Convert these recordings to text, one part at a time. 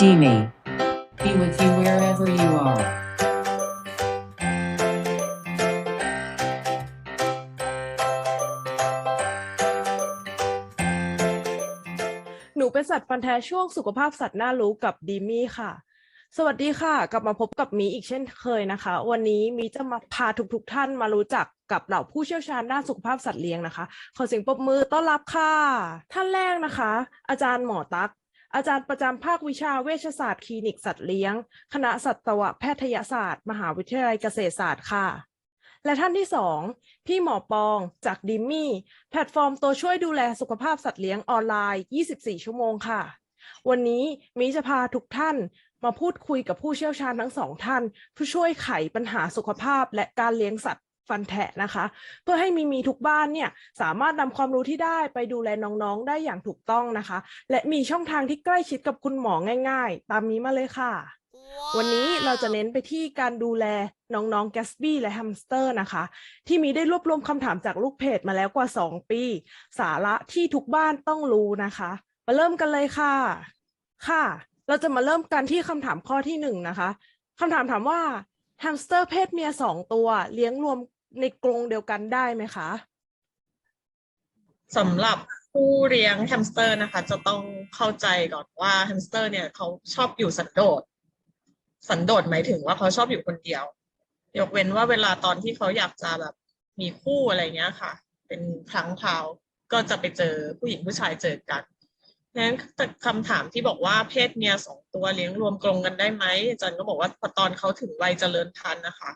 Demi. Be with you wherever you are. หนูเป็นสัตว์ฟันแท้ช่วงสุขภาพสัตว์น่ารู้กับดีมี่ค่ะ สวัสดีค่ะ กลับมาพบกับมีอีกเช่นเคยนะคะ วันนี้มีจะมาพาทุกๆทท่านมารู้จักกับเหล่าผู้เชี่ยวชาญด้านสุขภาพสัตว์เลี้ยงนะคะ ขอเสียงปรบมือต้อนรับค่ะ ท่านแรกนะคะ อาจารย์หมอตั๊ก อาจารย์ประจำภาควิชาเวชศาสตร์คลินิกสัตว์เลี้ยง คณะสัตวแพทยศาสตร์ มหาวิทยาลัยเกษตรศาสตร์ค่ะ และท่านที่สองพี่หมอปองจากดิมมี่ แพลตฟอร์มตัวช่วยดูแลสุขภาพสัตว์เลี้ยงออนไลน์ 24 ชั่วโมงค่ะ วันนี้มีจะพาทุกท่านมาพูดคุยกับผู้เชี่ยวชาญทั้งสองท่านเพื่อช่วยไขปัญหาสุขภาพและการเลี้ยงสัตว์ ฟันแทะนะคะ เพื่อให้มีมีทุกบ้านเนี่ยสามารถนำความรู้ที่ได้ไปดูแลน้องๆ ได้อย่างถูกต้องนะคะ และมีช่องทางที่ใกล้ชิดกับคุณหมอง่าย ๆ ตามนี้มาเลยค่ะวันนี้เราจะเน้นไปที่การดูแลน้องๆแกสบี้และแฮมสเตอร์นะคะ ที่มีได้รวบรวมคำถามจากลูกเพจมาแล้วกว่า 2 ปี สาระที่ทุกบ้านต้องรู้นะคะ มาเริ่มกันเลยค่ะ ค่ะ เราจะมาเริ่มกันที่คำถามข้อที่หนึ่งนะคะคำถามถามว่าแฮมสเตอร์เพศเมียสองตัว เลี้ยงรวม ในกรงเดียวกันได้ไหมคะสำหรับผู้เลี้ยงแฮมสเตอร์นะคะ จะต้องเข้าใจก่อนว่าแฮมสเตอร์ เนี่ยเขาชอบอยู่สันโดษสันโดษหมายถึงว่าเขาชอบอยู่คนเดียวยกเว้นว่าเวลาตอนที่เขาอยากจะแบบมีคู่อะไรเงี้ยค่ะ เป็นครั้งคราวก็จะไปเจอผู้หญิงผู้ชายเจอกันนั้นคำถามที่บอกว่าเพศเมียสองตัวเลี้ยงรวมกรงกันได้ไหมอาจารย์ก็บอกว่าพอตอนเขาถึงวัยเจริญพันธุ์นะคะ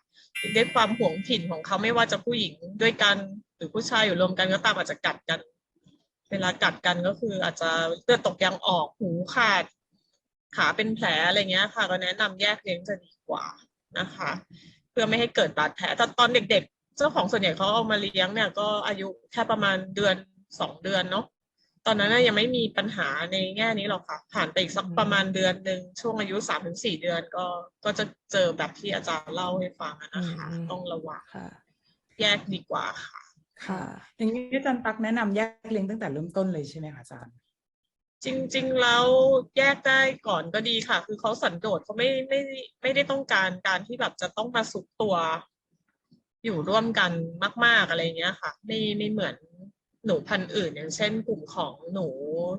ด้วยความห่วงถิ่นของเขาไม่ว่าจะผู้หญิงด้วยกันหรือผู้ชายอยู่รวมกันก็ตามอาจจะกัดกัน เวลากัดกันก็คือ อาจจะเลือดตกยางออกหูขาด ขาเป็นแผลอะไรเงี้ยค่ะ ก็แนะนำแยกเลี้ยงจะดีกว่านะคะ เพื่อไม่ให้เกิดบาดแผลแต่ตอนเด็ก ๆ เจ้าของส่วนใหญ่เขาเอามาเลี้ยงเนี่ยก็อายุแค่ประมาณเดือนสองเดือนเนาะ ตอนนั้นนะยังไม่มีปัญหาในแง่นี้หรอกค่ะ ผ่านไปอีกสักประมาณเดือนหนึ่งช่วงอายุสามถึงสี่เดือนก็ก็จะเจอแบบที่อาจารย์เล่าให้ฟังอะนะคะอืมต้องระวังค่ะแยกดีกว่าค่ะ ค่ะ อย่างนี้อาจารย์ตักแนะนำแยกเลี้ยงตั้งแต่เริ่มต้นเลยใช่ไหมคะอาจารย์จริง ๆ แล้วแยกได้ก่อนก็ดีค่ะ คือเขาสันโดษเขาไม่ไม่ไม่ได้ต้องการการที่แบบจะต้องมาสุกตัว อยู่ร่วมกันมาก ๆอะไรเงี้ยค่ะ ไม่ไม่เหมือน หนูพันธุ์อื่น อย่างเช่นกลุ่มของหนู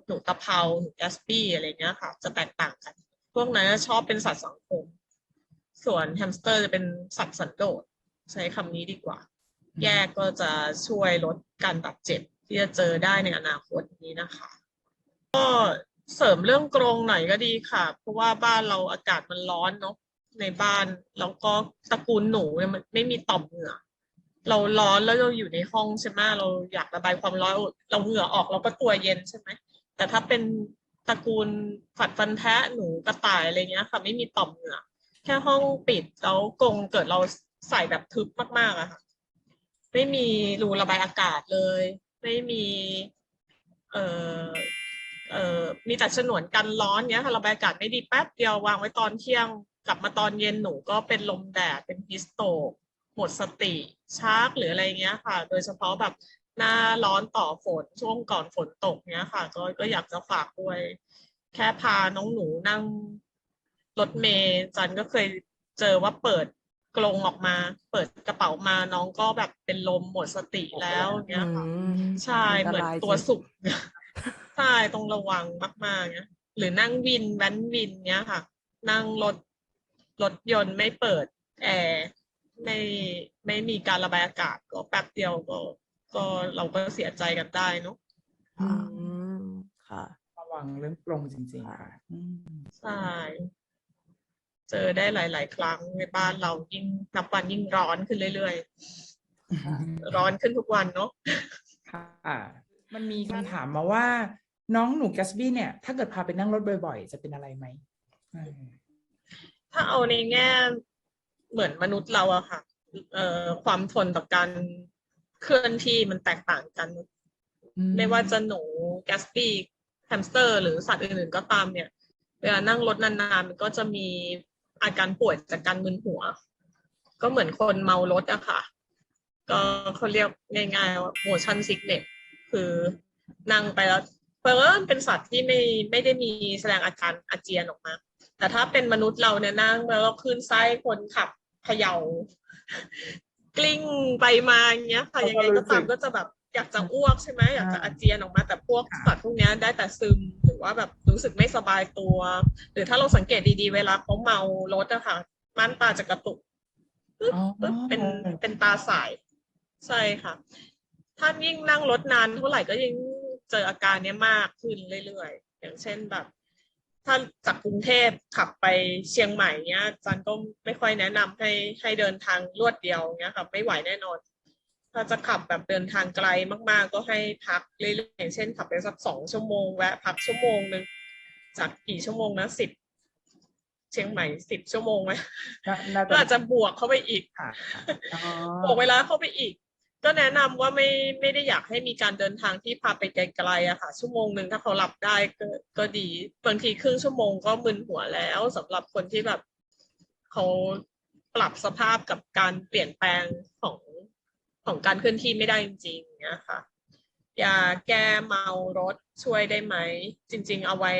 หนูตะเภาหนูแกสปี้อะไรเงี้ยค่ะ จะแตกต่างกัน พวกนั้นชอบเป็นสัตว์สังคม ส่วนแฮมสเตอร์จะเป็นสัตว์สันโดษใช้คำนี้ดีกว่า แยกก็จะช่วยลดการบาดเจ็บที่จะเจอได้ในอนาคตนี้นะคะ ก็เสริมเรื่องกรงหน่อยก็ดีค่ะ เพราะว่าบ้านเราอากาศมันร้อนเนาะในบ้านแล้วก็ตระกูลหนูเนี่ยมันไม่มีต่อมเหงื่อ เราร้อนแล้วเราอยู่ในห้องใช่ไหมเราอยากระบายความร้อนเราเหงื่อออกเราก็ตัวเย็นใช่ไหมแต่ถ้าเป็นตระกูลฝัดฟันแทะหนูกระต่ายอะไรเงี้ยค่ะไม่มีต่อมเหงื่อแค่ห้องปิดแล้วกรงเกิดเราใส่แบบทึบมากๆอะค่ะ ไม่มีรูระบายอากาศเลย ไม่มี เอ่อเอ่อมีแต่ฉนวนกันร้อนเนี้ยค่ะระบายอากาศไม่ดีแป๊บเดียววางไว้ตอนเที่ยง กลับมาตอนเย็นหนูก็เป็นลมแดดเป็นฮิสโตก หมดสติชักหรืออะไรเงี้ยค่ะ โดยเฉพาะแบบหน้าร้อนต่อฝนช่วงก่อนฝนตกเนี้ยค่ะ ก็ก็อยากจะฝากด้วย แค่พาน้องหนูนั่งรถเมย์จันก็เคยเจอว่าเปิดกรงออกมา เปิดกระเป๋ามาน้องก็แบบเป็นลมหมดสติแล้วเนี้ยค่ะอืมใช่อันตรายเหมือนตัวจริงสุกใช่ต้องระวังมาก ๆเนี้ยหรือนั่งวินแว้นวินเนี้ยค่ะ นั่งรถรถยนต์ไม่เปิดแอร์ ไม่ไม่มีการระบายอากาศ ก็แป๊บเดียวก็ ก็เราก็เสียใจกันได้เนอะอืมค่ะ ระวังเรื่องกรงจริงๆค่ะอืมใช่เจอได้หลาย ๆ ครั้งในบ้านเรายิ่งนับวันยิ่งร้อนขึ้นเรื่อยๆ ร้อนขึ้นทุกวันเนาะค่ะ มันมีคำถามมาว่า น้องหนูแกสบี้เนี่ย ถ้าเกิดพาไปนั่งรถบ่อย ๆ จะเป็นอะไรไหมอืมถ้าเอาในแง่ เหมือนมนุษย์เราอะค่ะเอ่อความทนต่อการเคลื่อนที่มันแตกต่างกันอืไม่ว่าจะหนูแกสปี้แฮมสเตอร์ หรือสัตว์อื่นๆก็ตามเนี่ย เวลานั่งรถนานๆมันก็จะมีอาการป่วยจากการมึนหัว ก็เหมือนคนเมารถอะค่ะ ก็เขาเรียกง่ายๆว่า motion sickness คือนั่งไปแล้วเพราะว่าเป็นสัตว์ที่ไม่ไม่ได้มีแสดงอาการอาเจียนออกมา แต่ถ้าเป็นมนุษย์เราเนี่ยนั่งแล้วก็ขึ้นไส้คนขับเขย่ากลิ้งไปมาอย่างเงี้ยค่ะเขาก็ยังไงก็ตามรู้สึกก็จะแบบอยากจะอ้วกใช่ไหมอยากจะอ่าอาเจียนออกมาแต่พวกค่ะสัตว์พวกเนี้ยได้แต่ซึมหรือว่าแบบรู้สึกไม่สบายตัว หรือถ้าเราสังเกตดีๆ เวลาเขาเมารถอะค่ะม่านตาจะกระตุกปึ๊บอ๋อปึ๊บเป็นเป็นตาสายใช่ค่ะ ถ้ายิ่งนั่งรถนานเท่าไหร่ก็ยิ่งเจออาการเนี้ยมากขึ้นเรื่อยๆอย่างเช่นแบบ ถ้าจากกรุงเทพขับไปเชียงใหม่เนี้ยอาจันก็ไม่ค่อยแนะนำให้ให้เดินทางรวดเดียวเนี้ยค่ะไม่ไหวแน่นอน ถ้าจะขับแบบเดินทางไกลมาก ๆ ก็ให้พักเรื่อยๆอย่างเช่นขับไปสักสองชั่วโมงแวะพักชั่วโมงหนึ่งจากกี่ชั่วโมงนะสิบเชียงใหม่สิบชั่วโมงไหมน่าน่าก็อาจจะบวกเข้าไปอีกค่ะอ๋อบอกเวลาเข้าไปอีก ก็แนะนำว่าไม่ไม่ได้อยากให้มีการเดินทางที่พาไปไกลๆอะค่ะ ชั่วโมงหนึ่งถ้าเขาหลับได้ก็ก็ดีบางทีครึ่งชั่วโมงก็มึนหัวแล้วสำหรับคนที่แบบเขาปรับสภาพกับการเปลี่ยนแปลงของของการเคลื่อนที่ไม่ได้จริงๆเนี่ยค่ะยาแก้เมารถช่วยได้ไหม จริง ๆ เอาไว้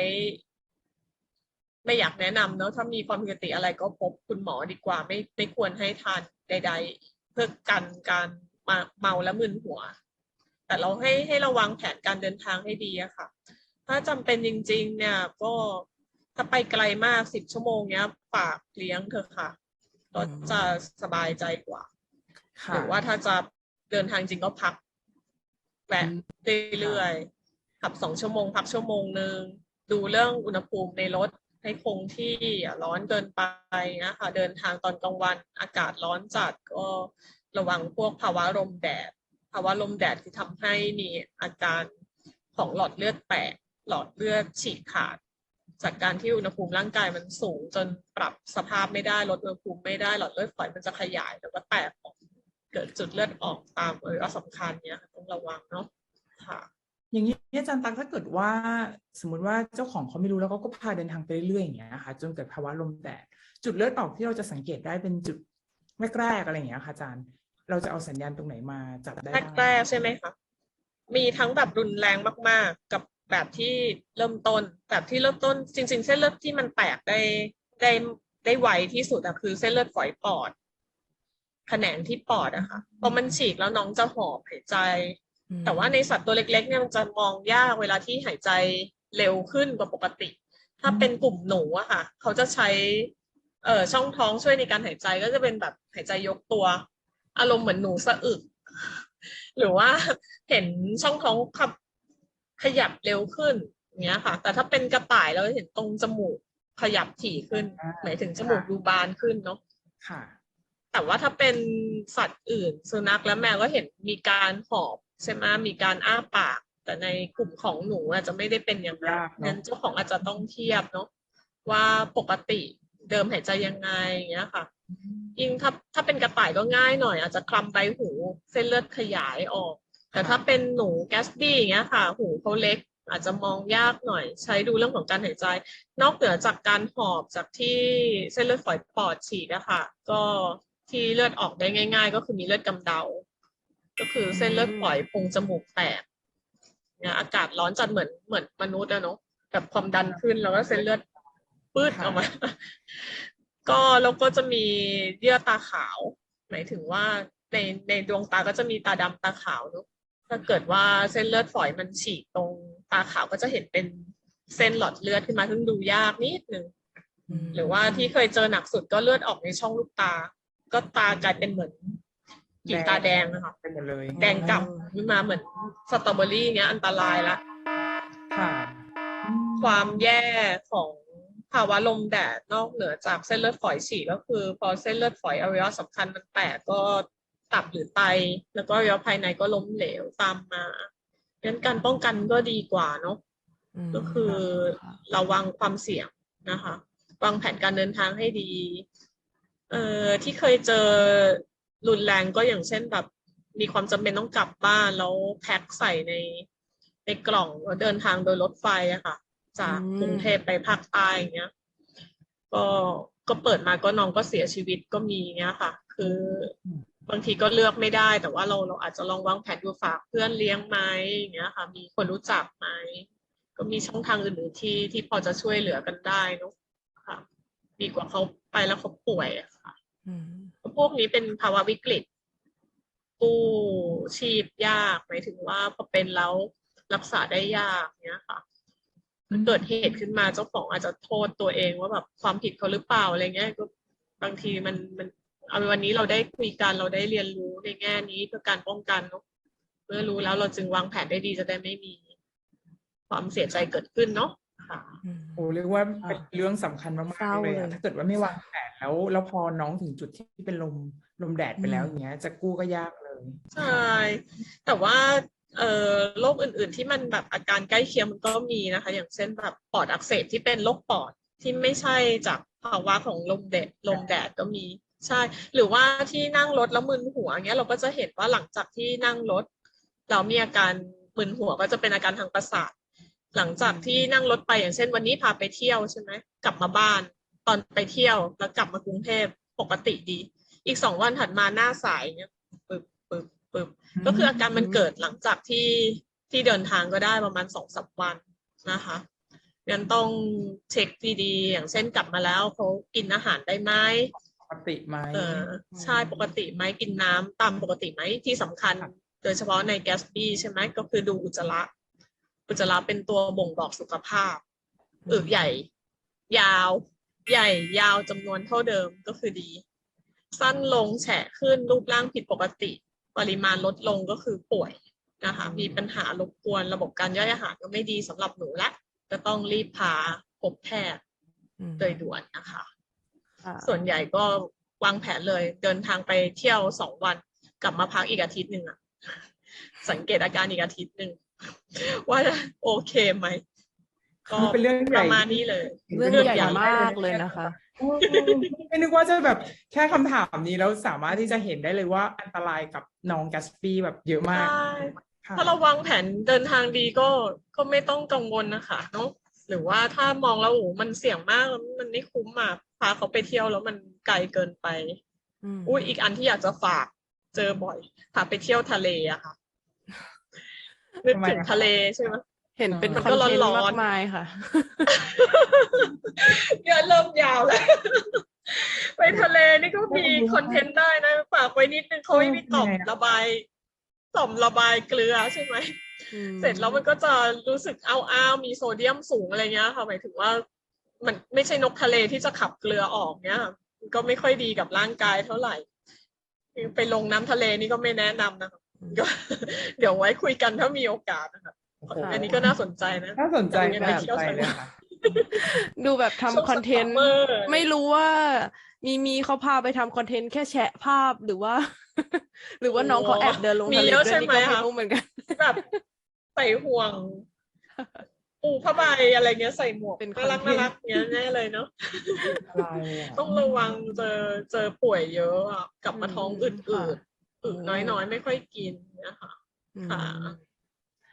ไม่อยากแนะนำเนอะถ้ามีความผิดปกติอะไรก็พบคุณหมอดีกว่า ไม่ไม่ควรให้ทานใด ๆ เพื่อกันการ มาเมาและมึนหัว แต่เราให้ให้ระวังแผนการเดินทางให้ดีอะค่ะ ถ้าจำเป็นจริง ๆ เนี่ยก็ถ้าไปไกลมากสิบชั่วโมงเนี้ยฝากเลี้ยงเถอะค่ะก็จะสบายใจกว่าค่ะหรือว่าถ้าจะเดินทางจริงก็พักแวะเรื่อยๆขับสองชั่วโมง พักชั่วโมงหนึ่งดูเรื่องอุณหภูมิในรถให้คงที่อย่าร้อนเกินไปนะคะเดินทางตอนกลางวันอากาศร้อนจัดก็ ระวังพวกภาวะลมแดด ภาวะลมแดดที่ทำให้มีอาการของหลอดเลือดแตกหลอดเลือดฉีกขาด จากการที่อุณหภูมิร่างกายมันสูง จนปรับสภาพไม่ได้ลดอุณหภูมิไม่ได้หลอดเลือดฝอยมันจะขยายแล้วก็แตกออกเกิดจุดเลือดออกตามเอวัยวะสำคัญเนี้ยค่ะต้องระวังเนาะค่ะอย่างนี้อาจารย์ตักถ้าเกิดว่าสมมติว่าเจ้าของเขาไม่รู้แล้วเขาก็พาเดินทางไปเรื่อยๆอย่างเงี้ยค่ะจนเกิดภาวะลมแดดจุดเลือดออกที่เราจะสังเกตได้เป็นจุดแรกๆอะไรอย่างเงี้ยค่ะอาจารย์ เราจะเอาสัญญาณตรงไหนมาจับได้บ้แรกๆใช่ไหมคะมีทั้งแบบรุนแรงมาก ๆ กับแบบที่เริ่มต้น แบบที่เริ่มต้น จริง ๆ เส้นเลือดที่มันแตกได้ได้ได้ไวที่สุดอะคือเส้นเลือดฝอยปอดแขนงที่ปอดอะค่ะพอมันฉีกแล้วน้องจะหอบหายใจ แต่ว่าในสัตว์ตัวเล็ก ๆ เนี่ยมันจะมองยากเวลาที่หายใจเร็วขึ้นกว่าปกติ ถ้าเป็นกลุ่มหนูอะค่ะ เขาจะใช้เอ่อช่องท้องช่วยในการหายใจก็จะเป็นแบบหายใจยกตัว อารมณ์เหมือนหนูสะอึก หรือว่าเห็นช่องท้องขับขยับเร็วขึ้นอย่างเงี้ยค่ะ แต่ถ้าเป็นกระต่ายเราจะเห็นตรงจมูกขยับถี่ขึ้นอ่าหมายถึงจมูกดูบานขึ้นเนาะค่ะ แต่ว่าถ้าเป็นสัตว์อื่นสุนัขและแมวก็เห็นมีการหอบใช่ไหมมีการอ้าปาก แต่ในกลุ่มของหนูอาจจะไม่ได้เป็นอย่างนั้นยากเนอะงั้นเจ้าของอาจจะต้องเทียบเนาะว่าปกติเดิมหายใจยังไงอย่างเงี้ยค่ะ ยิ่งถ้าถ้าเป็นกระต่ายก็ง่ายหน่อย อาจจะคลำใบหูเส้นเลือดขยายออก แต่ถ้าเป็นหนูแกสบี้อย่างเงี้ยค่ะ หูเขาเล็ก อาจจะมองยากหน่อย ใช้ดูเรื่องของการหายใจ นอกเหนือจากการหอบจากที่เส้นเลือดฝอยปอดฉีกอะค่ะ ก็ที่เลือดออกได้ง่าย ๆ ก็คือมีเลือดกำเดา ก็คือเส้นเลือดฝอยโพรงจมูกแตกเนี่ยอากาศร้อนจัดเหมือนเหมือนมนุษย์อะเนาะแบบความดันขึ้นแล้วก็เส้นเลือดปื้ดออกมา ก็แล้วก็จะมีเยื่อตาขาว หมายถึงว่าในในดวงตาก็จะมีตาดำตาขาวเนอะถ้าเกิดว่าเส้นเลือดฝอยมันฉีกตรงตาขาวก็จะเห็นเป็นเส้นหลอดเลือดขึ้นมาซึ่งดูยากนิดนึงหรือว่าที่เคยเจอหนักสุดก็เลือดออกในช่องลูกตา ก็ตากลายเป็นเหมือนกีตาแดงนะคะเป็นหมดเลยแดงกลับขึ้นมาเหมือนสตรอเบอรี่เงี้ยอันตรายละค่ะอืมความแย่ของ ภาวะลมแดดนอกเหนือจากเส้นเลือดฝอยฉีกก็คือ พอเส้นเลือดฝอยอวัยวะสำคัญมันแตกก็ตับหรือไต แล้วก็อวัยวะภายในก็ล้มเหลวตามมาดังนั้นการป้องกันก็ดีกว่าเนาะก็คือระวังความเสี่ยงนะคะวางแผนการเดินทางให้ดี เอ่อที่เคยเจอรุนแรงก็อย่างเช่นแบบ มีความจำเป็นต้องกลับบ้านแล้วแพ็คใส่ในในกล่องแล้วเดินทางโดยรถไฟอะค่ะ จากอืมกรุงเทพไปภาคใต้อย่างเงี้ย ก็ก็เปิดมาก็น้องก็เสียชีวิตก็มีเงี้ยค่ะ คือบางทีก็เลือกไม่ได้ แต่ว่าเราเราอาจจะลองวางแผนดูฝากเพื่อนเลี้ยงไหมอย่างเงี้ยค่ะ มีคนรู้จักไหมก็มีช่องทางอื่นๆที่ที่พอจะช่วยเหลือกันได้เนอะค่ะดีกว่าเขาไปแล้วเขาป่วยอะค่ะอืมพวกนี้เป็นภาวะวิกฤตกู้ชีพยากหมายถึงว่าพอเป็นแล้วรักษาได้ยากเนี้ยค่ะ อืมเกิดเหตุขึ้นมาเจ้าของอาจจะโทษตัวเองว่าแบบความผิดเขาหรือเปล่าอะไรเงี้ยก็บางทีมันมันเอาเป็นวันนี้เราได้คุยกันเราได้เรียนรู้ในแง่นี้เพื่อการป้องกันเนอะเมื่อรู้แล้วเราจึงวางแผนได้ดีจะได้ไม่มี ความเสียใจเกิดขึ้นเนาะค่ะอืมโอ้เรียกว่าเป็นเรื่องสำคัญมาเศร้ากๆเลยเลอะยถ้าเกิดว่าไม่วางแผนแล้ว แล้วพอน้องถึงจุดที่เป็นลมลมแดดไปแล้วอืมอย่างเงี้ย จะกู้ก็ยากเลย ใช่ แต่ว่า เอ่อโรคอื่น ๆ ที่มันแบบอาการใกล้เคียงมันก็มีนะคะ อย่างเช่นแบบปอดอักเสบที่เป็นโรคปอดที่ไม่ใช่จากภาวะของลมแดดลมแดดก็มีใช่ หรือว่าที่นั่งรถแล้วมึนหัวเงี้ยเราก็จะเห็นว่าหลังจากที่นั่งรถเรามีอาการมึนหัวก็จะเป็นอาการทางประสาท หลังจากที่นั่งรถไปอย่างเช่น วันนี้พาไปเที่ยวใช่ไหมกลับมาบ้าน ตอนไปเที่ยวแล้วกลับมากรุงเทพปกติดี อีกสองวันถัดมาหน้าสายเนี่ย ปึบปึบก็คืออาการมันเกิดหลังจากที่ที่เดินทางก็ได้ประมาณสองสามวันนะคะยังต้องเช็คดีๆ อย่างเช่นกลับมาแล้วเขากินอาหารได้ไหมปกติไหมเออใช่ปกติไหมกินน้ำตามปกติไหมที่สำคัญ โดยเฉพาะในแกสปี้ใช่ไหมก็คือดูอุจจาระอุจจาระเป็นตัวบ่งบอกสุขภาพอึใหญ่ ยาว ใหญ่ยาวจำนวนเท่าเดิมก็คือดี สั้นลงแฉะขึ้นรูปร่างผิดปกติ ปริมาณลดลงก็คือป่วยนะคะ มีปัญหารบกวนระบบการย่อยอาหารก็ไม่ดีสำหรับหนูและจะต้องรีบพาพบแพทย์อืมโดยด่วนนะคะค่ะส่วนใหญ่ก็วางแผนเลยเดินทางไปเที่ยวสองวันกลับมาพักอีกอาทิตย์หนึ่งอะสังเกตอาการอีกอาทิตย์หนึ่งว่าโอเคไหมก็คือเป็นเรื่องใหปญ่ระมาณนี้เลย เรื่องเรื่องใหญ่ใหญ่มากเลยนะคะโอ้ ไม่นึกว่าจะแบบแค่คำถามนี้แล้วสามารถที่จะเห็นได้เลยว่าอันตรายกับน้องแกสปี้แบบเยอะมาก ถ้าเราวางแผนเดินทางดีก็ก็ไม่ต้องกังวลนะคะเนาะหรือว่าถ้ามองแล้วโอ้มันเสี่ยงมากแล้วมันไม่คุ้มอะพาเขาไปเที่ยวแล้วมันไกลเกินไปอุ้ยอีกอันที่อยากจะฝากเจอบ่อยพาไปเที่ยวทะเลอะค่ะนึกถึงทะเลใช่ไหม เห็นเป็นมันคอนก็เทนต์ร้อนๆมากมายค่ะเนี่ยเริ่มยาวแล้วไปทะเลนี่ก็มีคอนเทนต์ได้นะฝากไว้นิดนึงเขาไม่มีต่อมระบายต่อมระบายเกลือใช่ไหมอืมเสร็จแล้วมันก็จะรู้สึกอ้าวๆมีโซเดียมสูงอะไรเงี้ยค่ะหมายถึงว่า มันไม่ใช่นกทะเลที่จะขับเกลือออกเนี้ยค่ะมันก็ไม่ค่อยดีกับร่างกายเท่าไหร่ไปลงน้ำทะเลนี่ก็ไม่แนะนำนะคะก็เดี๋ยวไว้คุยกันถ้ามีโอกาสนะคะโอ้โหอันนี้ก็น่าสนใจนะน่าสนใจจะน่าไปสนเที่ยวใจทะเลเลยค่ะดูแบบช่วงทำคอนเทนต์ซัมเมอร์ไม่รู้ว่ามีมีเขาพาไปทำคอนเทนต์แค่แชะภาพหรือว่า หรือว่าน้องเขาแอบเดินลงมีทะเลเยอะด้วยใช่นี่ไหมก็ไม่คะรู้เหมือนกันแบบใส่ห่วงปูผ้าใบอะไรเงี้ยใส่หมวกเป็นน่ารักคอนเทนต์น่ารักเงี้ยแน่เลยเนาะอะไรอะต้องระวังเจอเจอป่วยเยอะอะกลับมาท้องอืค่ะดๆอึน้อยๆ ไม่ค่อยกินนะคะอืมค่ะ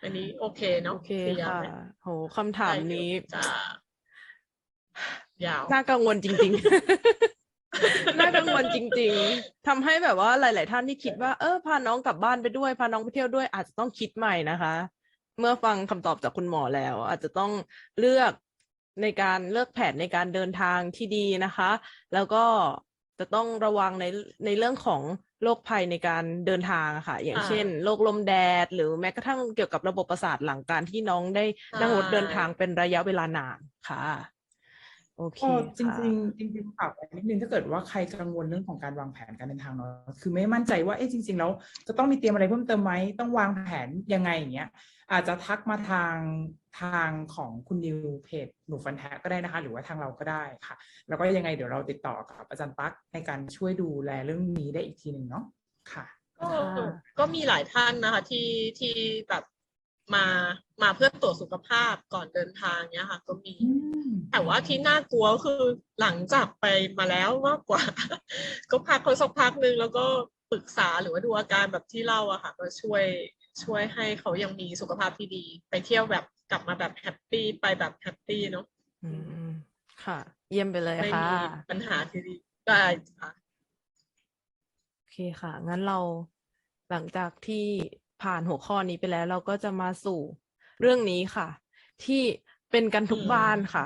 อันนี้โอเคเนาะโอเคลียร์ค่ะไหมโหคำถามนี้ได้อยู่จ้ายาวน่ากังวลจริง ๆ น่ากังวลจริง ๆทำให้แบบว่าหลาย ๆ ท่านที่คิดว่าเออพาน้องกลับบ้านไปด้วย พาน้องไปเที่ยวด้วย อาจจะต้องคิดใหม่นะคะ เมื่อฟังคำตอบจากคุณหมอแล้ว อาจจะต้องเลือกในการเลือกแผนในการเดินทางที่ดีนะคะ แล้วก็จะต้องระวังในในเรื่องของ โรคภัยในการเดินทางอะค่ะ อย่างอ่าเช่นโรคลมแดด หรือแม้กระทั่งเกี่ยวกับระบบประสาทหลังการที่น้องได้นั่งรถเดินทางเป็นระยะเวลานานค่ะโอเคก็จริงค่ะๆจริงๆฝากไว้นิดนึงถ้าเกิดว่าใครกังวลเรื่องของการวางแผนการเดินทางเนาะคือไม่มั่นใจว่าเอ๊ะจริง ๆ แล้วจะต้องมีเตรียมอะไรเพิ่มเติมไหมต้องวางแผนยังไงอย่างเงี้ย อาจจะทักมาทางทางของคุณนิวเพจหนูฟันแท้ก็ได้นะคะ หรือว่าทางเราก็ได้ค่ะ แล้วก็ยังไงเดี๋ยวเราติดต่อกับอาจารย์ตั๊กในการช่วยดูแลเรื่องนี้ได้อีกทีหนึ่งเนาะค่ะ ก็ค่ะก็มีหลายท่านนะคะที่ที่แบบมามาเพื่อตรวจสุขภาพก่อนเดินทางเนี้ยค่ะ ก็มี แต่ว่าที่น่ากลัวก็คือหลังจากไปมาแล้วมากกว่า ก็พักเขาสักพักหนึ่งแล้วก็ปรึกษาหรือว่าดูอาการแบบที่เล่าอะค่ะ ก็ช่วย ช่วยให้เขายังมีสุขภาพที่ดี ไปเที่ยวแบบกลับมาแบบแฮปปี้ไปแบบแฮปปี้เนาะอืมค่ะ เยี่ยมไปเลยไม่ค่ะมีปัญหาที่ดีได้ค่ะโอเคค่ะ งั้นเราหลังจากที่ผ่านหัวข้อนี้ไปแล้ว เราก็จะมาสู่เรื่องนี้ค่ะ ที่เป็นกันทุกอืมบ้านค่ะ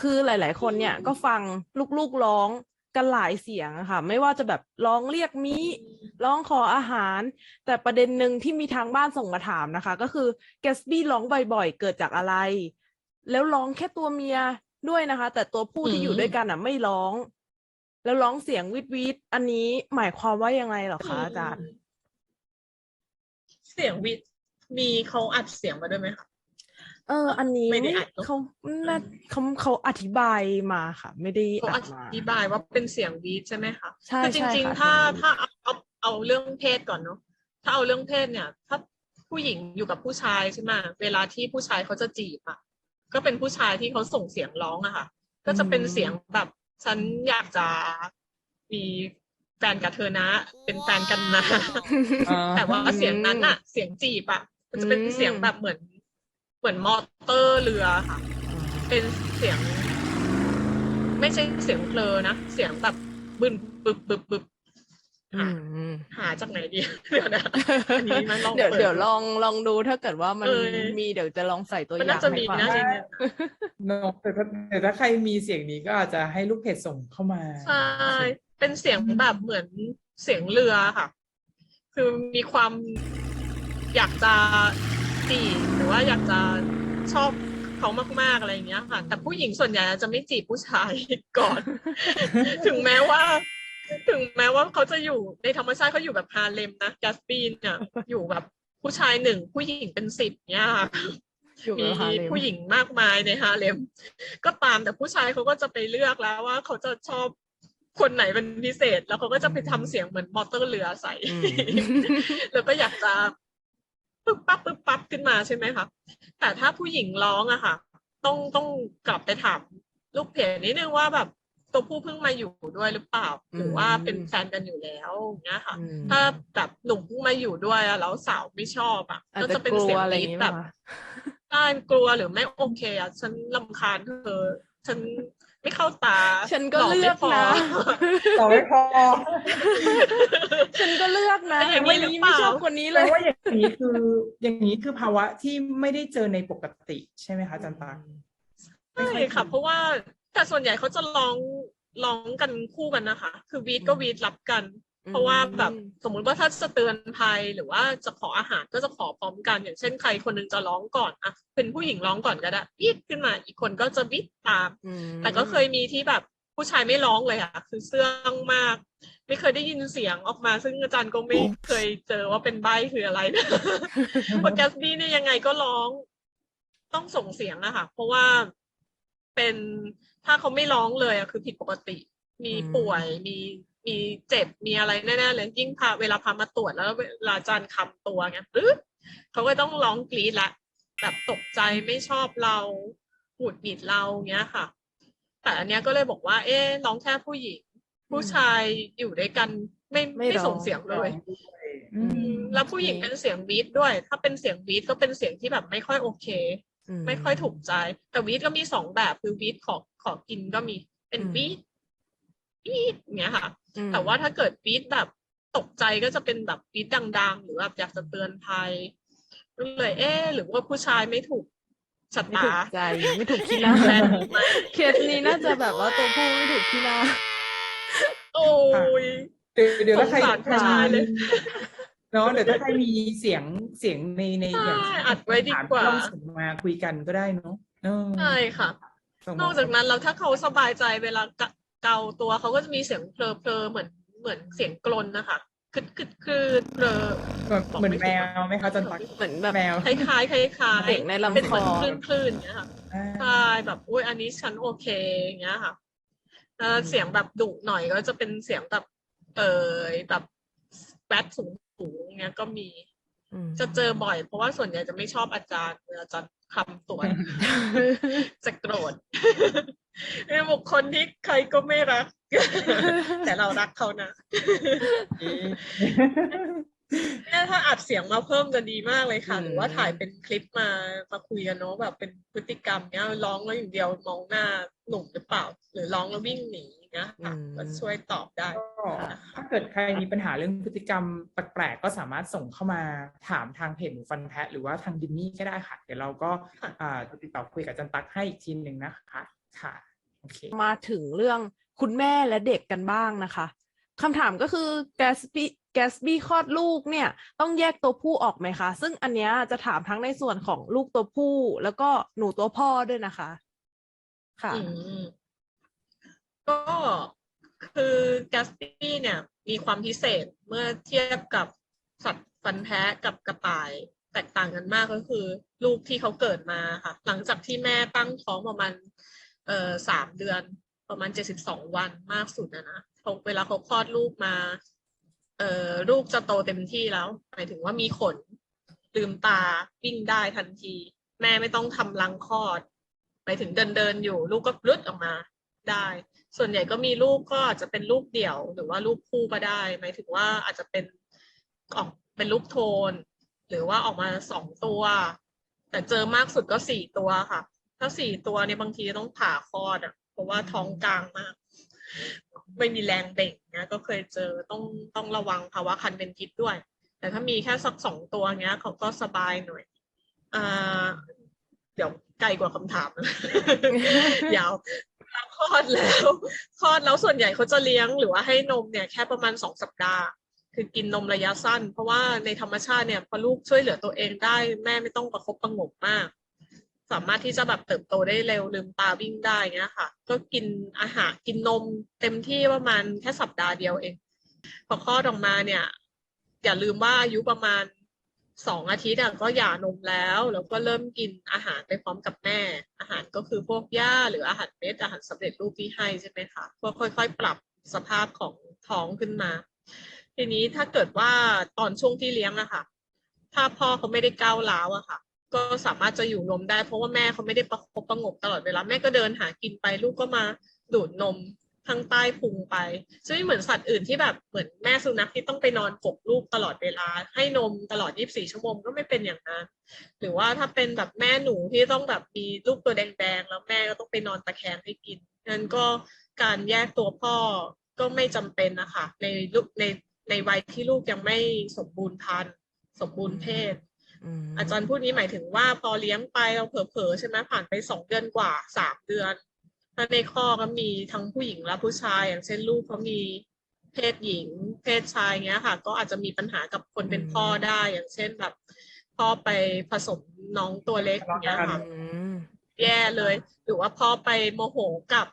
คือหลาย ๆ คนเนี่ยก็ฟังลูกๆร้องกันหลายเสียงอะค่ะ ไม่ว่าจะแบบร้องเรียกมิ ร้องขออาหาร แต่ประเด็นหนึ่งที่มีทางบ้านส่งมาถามนะคะ ก็คือแกสบี้ร้องบ่อยๆ เกิดจากอะไร แล้วร้องแค่ตัวเมียด้วยนะคะ แต่ตัวผู้ที่อยู่ด้วยกันอะ ไม่ร้อง แล้วร้องเสียงวิดวิดอันนี้หมายความว่ายังไงเหรอคะอาจารย์ เสียงวิทย์มีเขาอัดเสียงมาด้วยไหมคะเออ อันนี้ไม่ได้อัดเนอะเขาน่าเขาเขาอธิบายมาค่ะ ไม่ได้เขาอัอดมาธิบายว่าเป็นเสียงวีดใช่ไหมคะใช่คือจใช่ริงค่ะๆถ้าใช่ถ้าเอา เอาเอาเรื่องเพศก่อนเนาะถ้าเอาเรื่องเพศเนี่ย ถ้าผู้หญิงอยู่กับผู้ชายใช่ไหมเวลาที่ผู้ชายเขาจะจีบอะก็เป็นผู้ชายที่เขาส่งเสียงร้องอะค่ะ ก็จะเป็นเสียงแบบฉันอยากจะมีแฟนกับเธอนะ เป็นแฟนกันนะ แต่ว่าเสียงนั้นอะเสียงจีบอะมันจะเป็นอืมเสียงแบบเหมือน เหมือนมอเตอร์เรือค่ะ เป็นเสียง ไม่ใช่เสียงเพลอนะ เสียงแบบบึนบึบบึบบึบอืมอืม หาจากไหนดีเดี๋ยวนะอันนี้มันลองเดี๋ยวเปิดเดี๋ยวดูลองลองดูถ้าเกิดว่ามันเออมีเดี๋ยวจะลองใส่ตัวอมันย่างน่าจะให้มีฟังนะจริงเนอะแต่ถ้าแต่ถ้าใครมีเสียงนี้ก็อาจจะให้ลูกเพจส่งเข้ามาๆใช่เป็นเสียงแบบเหมือนเสียงเรือค่ะ คือมีความอยากจะจีบหรือว่าอยากจะชอบเขามากๆอะไรอย่างเงี้ยค่ะ แต่ผู้หญิงส่วนใหญ่จะไม่จีบผู้ชายก่อน ถึงแม้ว่า ถึงแม้ว่าเขาจะอยู่ในธรรมชาติเขาอยู่แบบฮาเลมนะแกสปีนเนี่ยอยู่แบบผู้ชายหนึ่งผู้หญิงเป็นสิบเนี่ยค่ะอยู่มีกับฮาเลมผู้หญิงมากมายในฮาเลม ก็ตามแต่ผู้ชายเขาก็จะไปเลือกแล้วว่าเขาจะชอบคนไหนเป็นพิเศษ แล้วเขาก็จะไปทำเสียงเหมือนมอเตอร์เรือใส่อืมแล้วก็อยากจะปึ๊บปั๊บปึ๊บปั๊บขึ้นมาใช่ไหมคะแต่ถ้าผู้หญิงร้องอะค่ะ ต้องต้องกลับไปถามลูกเพจนิดนึงว่าแบบ ตัวผู้เพิ่งมาอยู่ด้วยหรือเปล่า หรือว่าเป็นแฟนกันอยู่แล้วอย่างเงี้ยค่ะอืมถ้าแบบหนุ่มเพิ่งมาอยู่ด้วยอะแล้วสาวไม่ชอบอะอาจก็จะจะเป็นกลัเสีวยงอะไรอลีย่างดนี้แบป่ะบคะใช่กลัวหรือไม่โอเคอะฉันลำคาญเธอ ฉันไม่เข้าตา ฉันก็หาเลืไม่อกพอนะต่อไม่พอ ฉันก็เลือกนะอย่างนี้วันหรือนี้เปไม่ล่าชอบคนนี้แปเลลยว่าอย่างนี้คือ อย่างนี้คือภาวะที่ไม่ได้เจอในปกติใช่ไหมคะอาจันตักไม่ใช่ค่อยค่ะมีเพราะว่า แต่ส่วนใหญ่เขาจะร้องร้องกันคู่กันนะคะ คือวีดก็วีดรับกัน เพราะว่าแบบสมมุติว่าถ้าจะเตือนภัยหรือว่าจะขออาหารก็จะขอพร้อมกัน อย่างเช่นใครคนหนึงจะร้องก่อนอะเป็นผู้หญิงร้องก่อนก็ได้วีดขึ้นมา อีกคนก็จะวีดตามอืมแต่ก็เคยมีที่แบบผู้ชายไม่ร้องเลยอะคือเสื่องมาก ไม่เคยได้ยินเสียงออกมา ซึ่งอาจารย์ก็ไม่เคยเจอว่าเป็นใบคืออะไรนะเพราะแกสบี้เนี่ยยังไงก็ร้อง ต้องส่งเสียงอะค่ะ เพราะว่าเป็น ถ้าเขาไม่ร้องเลยอะคือผิดปกติ มีอืมป่วยมีมีเจ็บมีอะไรแน่ๆเลยยิ่งพาเวลาพามาตรวจแล้วเวลาอาจารย์คำตัวไงปึ๊บเขาก็ต้องร้องกรีดละแบบตกใจไม่ชอบเราหงุดหงิดเราเงี้ยค่ะ แต่อันเนี้ยก็เลยบอกว่า เอ๊ะร้องแค่ผู้หญิง ผู้ชายอยู่ด้วยกันไม่ไม่ไม่ร้องส่งเสียงเลยอืมแล้วผู้หญิงเป็นเสียงวีดด้วย ถ้าเป็นเสียงวีดก็เป็นเสียงที่แบบไม่ค่อยโอเค ไม่ค่อยถูกใจ แต่วีดก็มีสองแบบคือวีดขอ ขอกินก็มีเป็นอืมวีดวีดอย่างเงี้ยค่ะอืมแต่ว่าถ้าเกิดวีดแบบตกใจก็จะเป็นแบบวีดดัง ๆ หรือแบบอยากจะเตือนภัยก็เลยเอ๊ะหรือว่าผู้ชายไม่ถูกชะไม่ตาถูกใจไม่ถูกที่หน้าแฟนนี้ไหมเคสนี้น่าจะแบบว่าตัวผู้ไม่ถูกที่หน้าโอ้ยเดี๋ยวเดี๋ยวถ้าใครสงสารผู้ชายเลยเนาะเดี๋ยวถ้าใครมีเสียงเสียงในในอย่างใช่อัดไว้ดีกว่าถมลองส่งมาคุยกันก็ได้เนาะเออใช่ค่ะส่งม นอกจากนั้นแล้วถ้าเขาสบายใจเวลาเกาเกาตัวเขาก็จะมีเสียงเพลอเพลอๆเหมือนเหมือนเสียงกลนนะคะคือคือคือเพลอแบบเหมือนแมวไหมคะอาจันตักเหมือนแบบแมวคล้ายๆคล้ายๆเสียงในลำเป็นเหมือนคอคลื่นคลื่นๆอย่างเงี้ยค่ะอ่าใช่แบบอุ้ยอันนี้ฉันโอเคอย่างเงี้ยค่ะแล้วเสียงแบบดุหน่อยก็จะเป็นเสียงแบบเออแบบแบทสูงสูงอย่างเงี้ยก็มีอืม จะเจอบ่อยเพราะว่าส่วนใหญ่จะไม่ชอบอาจารย์เวลาอาจารย์คำตรวจจะโกรธเป็นบุคคลที่ใครก็ไม่รัก แต่เรารักเขานะเนี่ยถ้าอัดเสียงมาเพิ่มจะดีมากเลยค่ะอืมหรือว่าถ่ายเป็นคลิปมามาคุยกันเนาะแบบเป็นพฤติกรรมเนี้ยร้องแล้วอย่างเดียวมองหน้าหนุ่มหรือเปล่า หรือร้องแล้ววิ่งหนี เนี้ยค่ะก็ช่วยตอบได้ก็ถ้าเกิดใครมีปัญหาเรื่องพฤติกรรมแปลกๆก็สามารถส่งเข้ามาถามทางเพจหมูฟันแพะหรือว่าทางดินนี่ก็ได้ค่ะ เดี๋ยวเราก็ค่ะอ่าจะติดต่อคุยกับอาจันตักให้อีกทีหนึ่งนะคะค่ะโอเคมาถึงเรื่องคุณแม่และเด็กกันบ้างนะคะคำถามก็คือแกสบี้แกสบี้คลอดลูกเนี่ยต้องแยกตัวผู้ออกไหมคะ ซึ่งอันเนี้ยจะถามทั้งในส่วนของลูกตัวผู้ แล้วก็หนูตัวพ่อด้วยนะคะ ค่ะอืม ก็คือแกสปี้เนี่ยมีความพิเศษเมื่อเทียบกับสัตว์ฟันแท้กับกระต่ายแตกต่างกันมากก็คือ ลูกที่เขาเกิดมาค่ะ หลังจากที่แม่ตั้งท้องประมาณเอ่อสามเดือนประมาณเจ็ดสิบสองวันมากสุดนะนะเขาเวลาเขาคลอดลูกมา เอ่อลูกจะโตเต็มที่แล้วหมายถึงว่ามีขนลืมตาวิ่งได้ทันที แม่ไม่ต้องทำรังคลอดหมายถึงเดินเดินอยู่ ลูกก็พลุดออกมาได้ ส่วนใหญ่ก็มีลูกก็อาจจะเป็นลูกเดี่ยว หรือว่าลูกคู่ก็ได้ หมายถึงว่าอาจจะเป็นออกเป็นลูกโทน หรือว่าออกมาสองตัว แต่เจอมากสุดก็สี่ตัวค่ะ ถ้าสี่ตัวเนี่ยบางทีต้องผ่าคลอดอะเพราะว่าท้องกลางมาก ไม่มีแรงเบ่งนะก็เคยเจอต้องต้องระวังภาวะคันเป็นพิษด้วย แต่ถ้ามีแค่สักสองตัวเงี้ยเขาก็สบายหน่อยอ่า เดี๋ยวไกลกว่าคำถามยาวคลอดแล้วคลอดแล้วส่วนใหญ่เขาจะเลี้ยงหรือว่าให้นมเนี่ยแค่ประมาณสองสัปดาห์ คือกินนมระยะสั้น เพราะว่าในธรรมชาติเนี่ยพอลูกช่วยเหลือตัวเองได้แม่ไม่ต้องประคบประงมมาก สามารถที่จะแบบเติบโตได้เร็วลืมตาวิ่งได้เงี้ยค่ะ ก็กินอาหารกินนมเต็มที่ประมาณแค่สัปดาห์เดียวเอง พอคลอดออกมาเนี่ย อย่าลืมว่าอายุประมาณ สองอาทิตย์ก็หย่านมแล้ว แล้วก็เริ่มกินอาหารไปพร้อมกับแม่ อาหารก็คือพวกหญ้าหรืออาหารเม็ดอาหารสำเร็จรูปที่ให้ใช่ไหมคะก็ค่อย ๆ ปรับสภาพของท้องขึ้นมา ทีนี้ถ้าเกิดว่าตอนช่วงที่เลี้ยงอะค่ะ ถ้าพ่อเขาไม่ได้ก้าวร้าวอะค่ะ ก็สามารถจะอยู่นมได้เพราะว่าแม่เขาไม่ได้ประคบประงมตลอดเวลาแม่ก็เดินหากินไปลูกก็มาดูดนม ข้างใต้พุงไปซึ่งไม่เหมือนสัตว์อื่นที่แบบเหมือนแม่สุนัขที่ต้องไปนอนกกลูกตลอดเวลา ให้นมตลอด 24 ชั่วโมงก็ไม่เป็นอย่างนั้น หรือว่าถ้าเป็นแบบแม่หนูที่ต้องแบบมีลูกตัวแดงๆ แล้วแม่ก็ต้องไปนอนตะแคงให้กินนั้นก็การแยกตัวพ่อก็ไม่จำเป็นนะคะในลูกในในวัยที่ลูกยังไม่สมบูรณ์พันธุ์สมบูรณ์เพศมอาจารย์พูดนี้หมายถึงว่าพอเลี้ยงไปเราเผลอๆใช่ไหมผ่านไปสองเดือนกว่าสามเดือน ถ้าในข้อก็มีทั้งผู้หญิงและผู้ชาย อย่างเช่นลูกเขามีเพศหญิง เพศชายเงี้ยค่ะ ก็อาจจะมีปัญหากับคนเป็นพ่อได้ อย่างเช่นแบบ พ่อไปผสมน้องตัวเล็กเงี้ยค่ะอืมแย่เลย หรือว่าพ่อไปโมโหกับ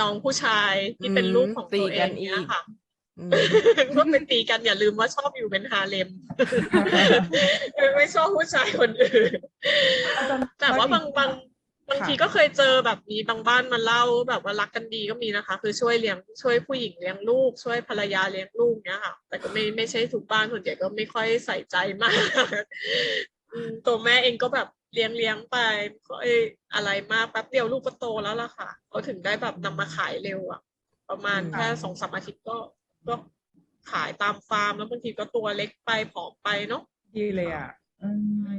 น้องผู้ชายที่เป็นลูกของตัวเองเนี้ยค่ะอืมก็เป็นตีกันอย่าลืมว่าชอบอยู่เป็นฮาเลมไม่ชอบผู้ชายคนอื่นแต่ว่าบางบาง บางทีก็เคยเจอแบบมีบางบ้านมาเล่าแบบว่ารักกันดีก็มีนะคะ คือช่วยเลี้ยงช่วยผู้หญิงเลี้ยงลูก ช่วยภรรยาเลี้ยงลูกเนี้ยค่ะ แต่ก็ไม่ไม่ใช่ทุกบ้านส่วนใหญ่ก็ไม่ค่อยใส่ใจมากอืมตัวแม่เองก็แบบเลี้ยงเลี้ยงไปไม่ค่อยอะไรมากแป๊บเดียวลูกก็โตแล้วล่ะค่ะเขาถึงได้แบบนำมาขายเร็วอะประมาณอืมแค่สองสามอาทิตย์ก็ก็ขายตามฟาร์มแล้วบางทีก็ตัวเล็กไปผอมไปเนาะดีเลยอะ อืม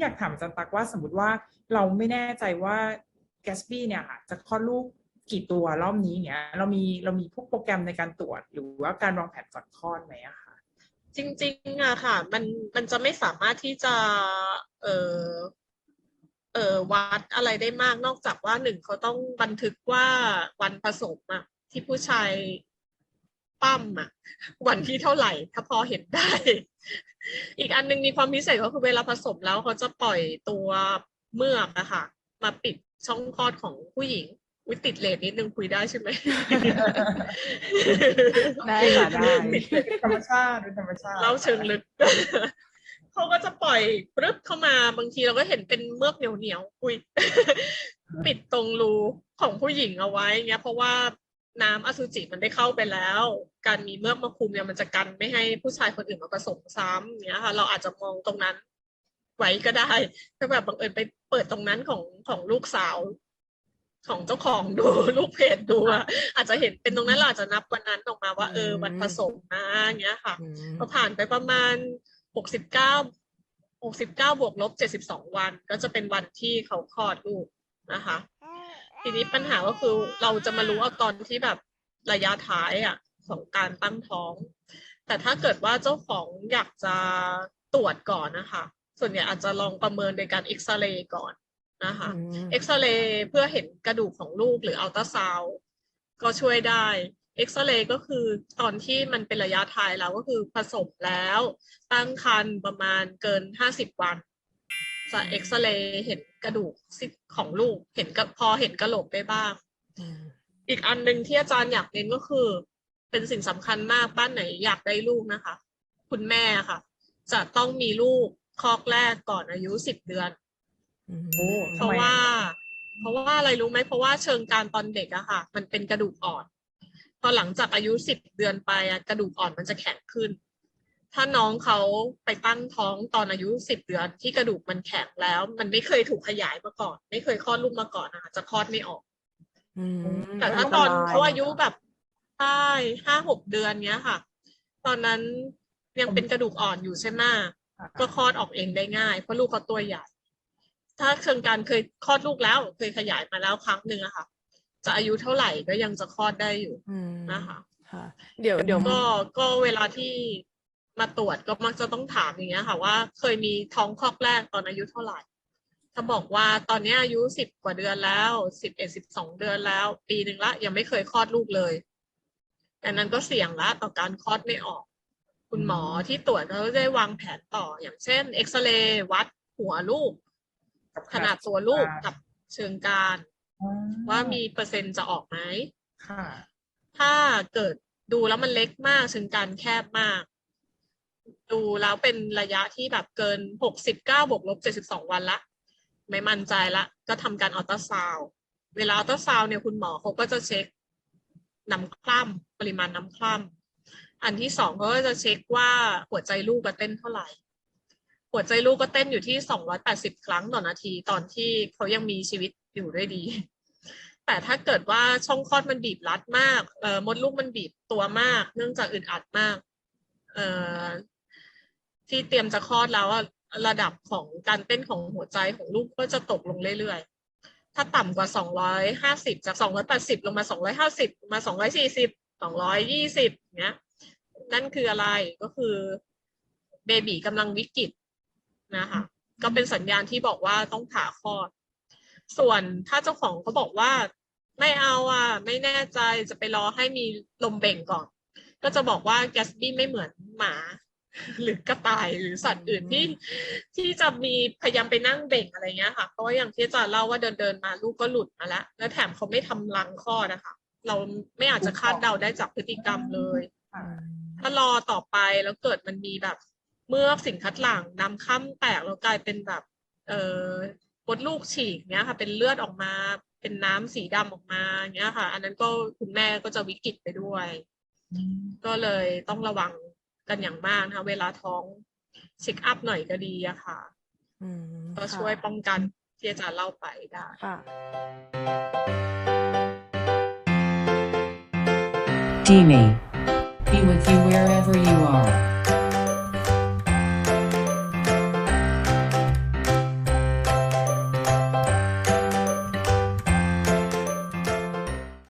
อยากถามอาจันตักว่าสมมติว่าเราไม่แน่ใจว่าแกสปี้เนี่ยค่ะจะคลอดลูกกี่ตัวรอบนี้เนี่ยเรามีเรามีพวกโปรแกรมในการตรวจหรือว่าการวางแผนก่อนคลอดไหมอะคะจริงๆอะค่ะ มันมันจะไม่สามารถที่จะเออเออวัดอะไรได้มากนอกจากว่าหนึ่งเขาต้องบันทึกว่าวันผสมอะที่ผู้ชาย ปั้มอะวันที่เท่าไหร่ ถ้าพอเห็นได้ อีกอันหนึงมีความพิเศษก็คือเวลาผสมแล้วเขาจะปล่อยตัวเมือกอะค่ะ มาปิดช่องคลอดของผู้หญิงวิติดเลทนิดนึงคุยได้ใช่ไหมได้ค่ะได้ธรรมชาติเป็นธรรมชาติเล่าเชิงลึกเขาก็จะปล่อยปรึ๊บเข้ามาบางทีเราก็เห็นเป็นเมือกเหนียวเหนียวๆอุ้ยปิดตรงรูของผู้หญิงเอาไว้เงี้ยเพราะว่า น้ำอสุจิมันได้เข้าไปแล้ว การมีเมือกมาคุมเนี่ยมันจะกันไม่ให้ผู้ชายคนอื่นมาผสมซ้ำเงี้ยค่ะ เราอาจจะมองตรงนั้นไว้ก็ได้ถ้าแบบบังเอิญไปเปิดตรงนั้นของของลูกสาว ของเจ้าของดูลูกเพจดูอะอาจจะเห็นเป็นตรงนั้นเราอาจจะนับวันนั้นออกมาว่า เออวันผสมนะเงี้ยค่ะอืมพอผ่านไปประมาณหกสิบเก้าหกสิบเก้าบวกลบเจ็ดสิบสองวัน ก็จะเป็นวันที่เขาคลอดลูกนะคะ ทีนี้ปัญหาก็คือเราจะมารู้เอาตอนที่แบบระยะท้ายอะของการตั้งท้อง แต่ถ้าเกิดว่าเจ้าของอยากจะตรวจก่อนนะคะ ส่วนใหญ่อาจจะลองประเมินโดยการเอ็กซเรย์ก่อนนะคะอืมเอ็กซเรย์เพื่อเห็นกระดูกของลูกหรืออัลตราซาวด์ก็ช่วยได้เอ็กซเรย์ก็คือตอนที่มันเป็นระยะท้ายแล้วก็คือผสมแล้ว ตั้งครรภ์ประมาณเกินห้าสิบวันจะเอ็กซเรย์เห็น กระดูกซี่ของลูก เห็นก็พอเห็นกระโหลกได้บ้างอืมอีกอันหนึ่งที่อาจารย์อยากเน้นก็คือ เป็นสิ่งสำคัญมากบ้านไหนอยากได้ลูกนะคะ คุณแม่ค่ะ จะต้องมีลูกคอกแรกก่อนอายุสิบเดือนอืมโอ้เพราะว่า เพราะว่าอะไรรู้ไหมเพราะว่าเชิงการตอนเด็กอะค่ะ มันเป็นกระดูกอ่อน พอหลังจากอายุสิบเดือนไปอะกระดูกอ่อนมันจะแข็งขึ้น ถ้าน้องเขาไปตั้งท้องตอนอายุสิบเดือนที่กระดูกมันแข็งแล้ว มันไม่เคยถูกขยายมาก่อน ไม่เคยคลอดลูกมาก่อนนะคะจะคลอดไม่ออกอืมแต่ถ้าตอนเขาอายุแบบใช่ห้าหกเดือนเนี้ยค่ะ ตอนนั้นยังเป็นกระดูกอ่อนอยู่ใช่ไหมก็คลอดออกเองได้ง่ายเพราะลูกเขาตัวใหญ่ ถ้าเชิงการเคยคลอดลูกแล้ว เคยขยายมาแล้วครั้งหนึ่งอะค่ะ จะอายุเท่าไหร่ก็ยังจะคลอดได้อยู่อืมนะคะค่ะเดี๋ยวเดี๋ยวก็ก็เวลาที่ มาตรวจก็มักจะต้องถามอย่างเงี้ยค่ะว่าเคยมีท้องคลอกแรกตอนอายุเท่าไหร่ ถ้าบอกว่าตอนเนี้ยอายุสิบกว่าเดือนแล้วสิบเอ็ดสิบสองเดือนแล้ว ปีหนึ่งละยังไม่เคยคลอดลูกเลยอันนั้นก็เสี่ยงละต่อการคลอดไม่ออก คุณหมอที่ตรวจเขาก็ได้วางแผนต่ออย่างเช่นเอ็กซเรย์วัดหัวลูกกับขนาดตัวลูกกับเชิงการอ๋อว่ามีเปอร์เซ็นต์จะออกไหมค่ะถ้าเกิดดูแล้วมันเล็กมากเชิงการแคบมาก ดูแล้วเป็นระยะที่แบบเกินหกสิบเก้าบวกลบเจ็ดสิบสองวันละ ไม่มั่นใจละก็ทำการอัลตราซาวด์เวลาอัลตราซาวด์เนี่ยคุณหมอเขาก็จะเช็คน้ำคร่ำปริมาณน้ำคร่ำอันที่สองเขาก็จะเช็คว่าหัวใจลูกก็เต้นเท่าไหร่ หัวใจลูกก็เต้นอยู่ที่สองร้อยแปดสิบครั้งต่อนาทีตอนที่เขายังมีชีวิตอยู่ด้วยดี แต่ถ้าเกิดว่าช่องคลอดมันบีบรัดมากเอ่อมดลูกมันบีบตัวมาก เนื่องจากอึดอัดมากเอ่อ ที่เตรียมจะคลอดแล้วอะระดับของการเต้นของหัวใจของลูกก็จะตกลงเรื่อยๆ ถ้าต่ำกว่า 250 จาก 280 ลงมา 250 มา 240 220เนี้ย นั่นคืออะไรก็คือเบบีกำลังวิกฤตนะคะ ก็เป็นสัญญาณที่บอกว่าต้องผ่าคลอด ส่วนถ้าเจ้าของเขาบอกว่าไม่เอาอะไม่แน่ใจจะไปรอให้มีลมเบ่งก่อน ก็จะบอกว่าแกสบี้ไม่เหมือนหมา หรือกระต่ายหรือสัตว์อื่นที่ที่จะมีพยายามไปนั่งเบ่งอะไรเงี้ยค่ะ เพราะว่าอย่างที่อาจารย์เล่าว่าเดินเดินๆมาลูกก็หลุดมาแล้ว แล้วแถมเขาไม่ทำรังคลอดนะคะ เราไม่อาจจะคาดเดาได้จากพฤติกรรมเลยค่ะถ้ารอต่อไปแล้วเกิดมันมีแบบ เมื่อกสิ่งคัดหลั่งน้ำค่ำแตกแล้วกลายเป็นแบบ เอ่อมดลูกฉีกเนี้ยค่ะ เป็นเลือดออกมาเป็นน้ำสีดำออกมาเงี้ยค่ะ อันนั้นก็คุณแม่ก็จะวิกฤตไปด้วย ก็เลยต้องระวัง กันอย่างมากนะคะเวลาท้องเช็คอัพหน่อยก็ดีอะค่ะอืมก็ช่วยค่ะป้องกันที่อาจารย์เล่าไปได้ค่ะ Dimi. Be with you wherever you are.